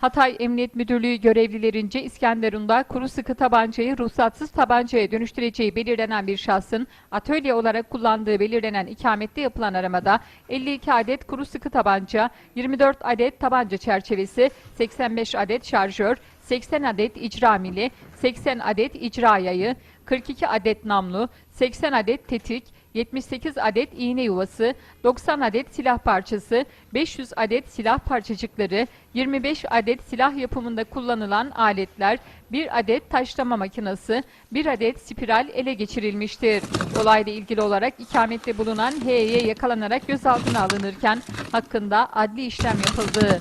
Hatay Emniyet Müdürlüğü görevlilerince İskenderun'da kuru sıkı tabancayı ruhsatsız tabancaya dönüştüreceği belirlenen bir şahsın atölye olarak kullandığı belirlenen ikamette yapılan aramada 52 adet kuru sıkı tabanca, 24 adet tabanca çerçevesi, 85 adet şarjör, 80 adet icra mili, 80 adet icra yayı, 42 adet namlu, 80 adet tetik, 78 adet iğne yuvası, 90 adet silah parçası, 500 adet silah parçacıkları, 25 adet silah yapımında kullanılan aletler, 1 adet taşlama makinesi, 1 adet spiral ele geçirilmiştir. Olayla ilgili olarak ikamette bulunan H'ye yakalanarak gözaltına alınırken hakkında adli işlem yapıldı.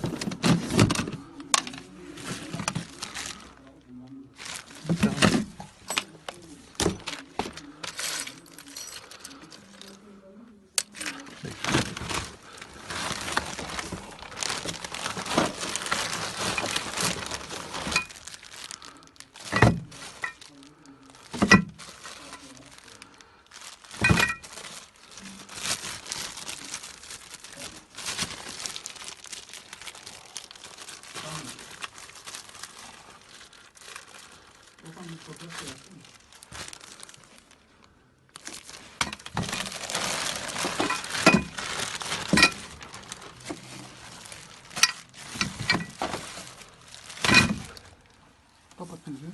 똑같은데?